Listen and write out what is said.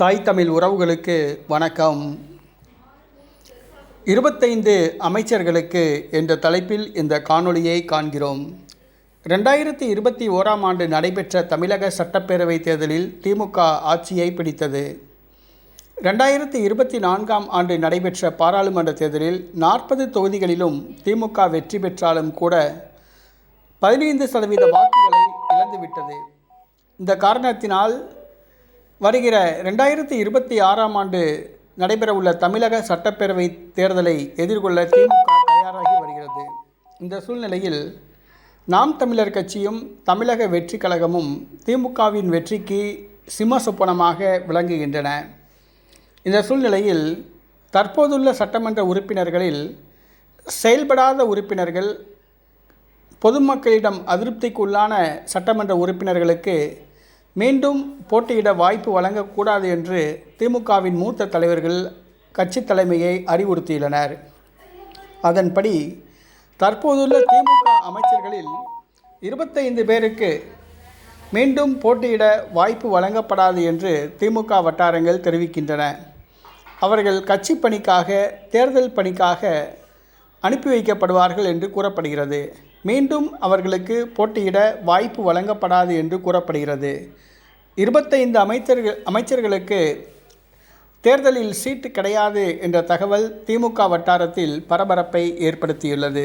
தாய் தமிழ் உறவுகளுக்கு வணக்கம். இருபத்தைந்து அமைச்சர்களுக்கு என்ற தலைப்பில் இந்த காணொளியை காண்கிறோம். ரெண்டாயிரத்தி இருபத்தி ஓராம் ஆண்டு நடைபெற்ற தமிழக சட்டப்பேரவை தேர்தலில் திமுக ஆட்சியை பிடித்தது. ரெண்டாயிரத்தி இருபத்தி நான்காம் ஆண்டு நடைபெற்ற பாராளுமன்ற தேர்தலில் நாற்பது தொகுதிகளிலும் திமுக வெற்றி பெற்றாலும் கூட பதினைந்து சதவீத வாக்குகளை இழந்துவிட்டது. இந்த காரணத்தினால் வருகிற ரெண்டாயிரத்தி இருபத்தி ஆறாம் ஆண்டு நடைபெறவுள்ள தமிழக சட்டப்பேரவை தேர்தலை எதிர்கொள்ள திமுக தயாராகி வருகிறது. இந்த சூழ்நிலையில் நாம் தமிழர் கட்சியும் தமிழக வெற்றி கழகமும் திமுகவின் வெற்றிக்கு சிம்ம விளங்குகின்றன. இந்த சூழ்நிலையில் தற்போதுள்ள சட்டமன்ற உறுப்பினர்களில் செயல்படாத உறுப்பினர்கள் பொதுமக்களிடம் அதிருப்திக்குள்ளான சட்டமன்ற உறுப்பினர்களுக்கு மீண்டும் போட்டியிட வாய்ப்பு வழங்கக்கூடாது என்று திமுகவின் மூத்த தலைவர்கள் கட்சி தலைமையை அறிவுறுத்தியுள்ளனர். அதன்படி தற்போதுள்ள திமுக அமைச்சர்களில் இருபத்தைந்து பேருக்கு மீண்டும் போட்டியிட வாய்ப்பு வழங்கப்படாது என்று திமுக வட்டாரங்கள் தெரிவிக்கின்றன. அவர்கள் கட்சி பணிக்காக தேர்தல் பணிக்காக அனுப்பி வைக்கப்படுவார்கள் என்று கூறப்படுகிறது. மீண்டும் அவர்களுக்கு போட்டியிட வாய்ப்பு வழங்கப்படாது என்று கூறப்படுகிறது. இருபத்தைந்து அமைச்சர்கள் அமைச்சர்களுக்கு தேர்தலில் சீட்டு கிடையாது என்ற தகவல் திமுக வட்டாரத்தில் பரபரப்பை ஏற்படுத்தியுள்ளது.